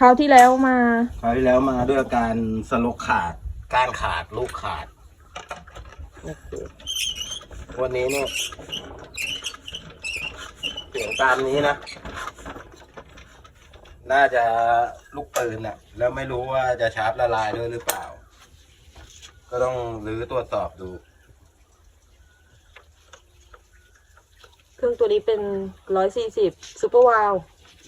คราวที่แล้วมา คราวที่แล้วมาด้วยอาการสลกขาดก้านขาดลูกขาด วันนี้เนี่ยเสียงตามนี้นะ น่าจะลูกปืนน่ะ แล้วไม่รู้ว่าจะชาร์จละลายด้วยหรือเปล่า ก็ต้องรื้อตรวจสอบดู เครื่องตัวนี้เป็นร้อยสี่สิบซูเปอร์วาล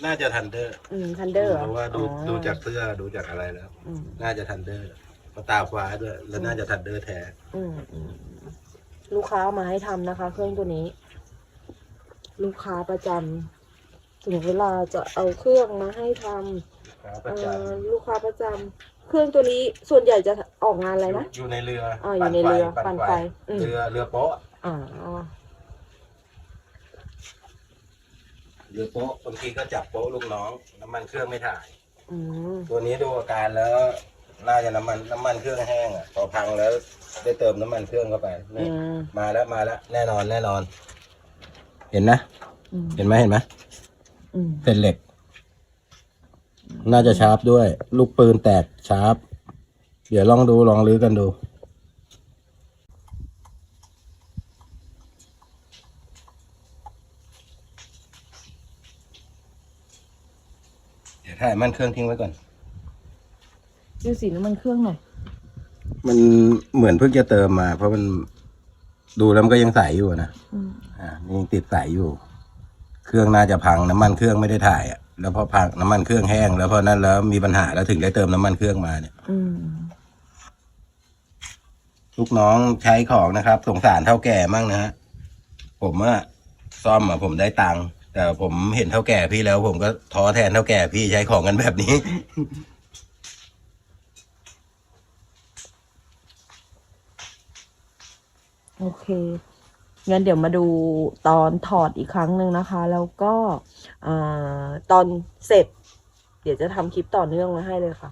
น่าจะทันเดอร์อืมทันเดอร์เพราะว่าดูดูจากเสื้อดูจากอะไรแล้วอืมน่าจะทันเดอร์มาตาฟ้าด้วย แล้วน่าจะทันเดอร์แท้อืมอืมลูกค้าเอามาให้ทำนะคะ เครื่องตัวนี้ ลูกค้าประจำถึงเวลาจะเอาเครื่องมาให้ทำครับปเอ่ระจอลูกค้าประจำเครื่องตัวนี้ส่วนใหญ่จะออกงานอะไรำนะอยู่ในเรืออ่าอยู่ในเรือปั่ปั่นไฟอืมเรือเรือโป๊ะอ่า เรือโป๊ะบางทีก็จับโป๊ะลูกน้อง น้ำมันเครื่องไม่ถ่าย อืมตัวนี้ดูอาการแล้ว น่าจะน้ำมันน้ำมันเครื่องแห้งอะพอพังแล้วได้เติมน้ำมันเครื่องเข้าไปอืนี่มมาแล้วมาแล้วแน่นอนแน่นอน เห็นนะ อืมเห็นไหมเห็นไหมอืมเป็นเหล็ก น่าจะชาร์ปด้วย ลูกปืนแตกชาร์ปเดี๋ยวลองดูลองลื้อกันดู เดี๋ยวถ่ายมันเครื่องทิ้งไว้ก่อน ดูสีน้ำมันเครื่องหน่อยมันเหมือนเพิ่งจะเติมมา เพราะมันดูแล้วมันก็ยังใสอยู่อะนะอืมอ่ายังติดใสอยู่ เครื่องน่าจะพังน้ำมันเครื่องไม่ได้ถ่ายอะแล้วพอพังน้ำมันเครื่องแห้ง แล้วพอนั้นแล้วมีปัญหาแล้วถึงได้เติมน้ำมันเครื่องมาเนี่ย อืมลูกน้องใช้ของนะครับ สงสารเท่าแก่มั่งนะฮะผมอะซ่อมอะผมได้ตังค์ แต่ผมเห็นเท่าแก่พี่แล้ว ผมก็ท้อแทนเท่าแก่พี่ใช้ของกันแบบนี้ โอเคงั้นเดี๋ยวมาดูตอนถอดอีกครั้งหนึ่งนะคะ แล้วก็อตอนเสร็จ เดี๋ยวจะทำคลิปต่อเนื่องมาให้เลยค่ะ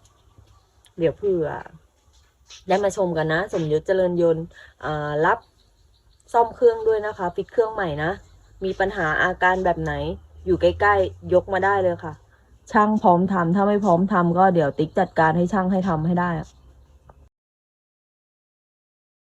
เดี๋ยวเผื่อ ได้มาชมกันนะ สมยศเจริญยนต์รับซ่อมเครื่องด้วยนะคะ ปิดเครื่องใหม่นะ มีปัญหาอาการแบบไหน อยู่ใกล้ๆ ยกมาได้เลยค่ะ ช่างพร้อมทำถ้าไม่พร้อมทำก็เดี๋ยวติ๊กจัดการให้ช่างให้ทำให้ได้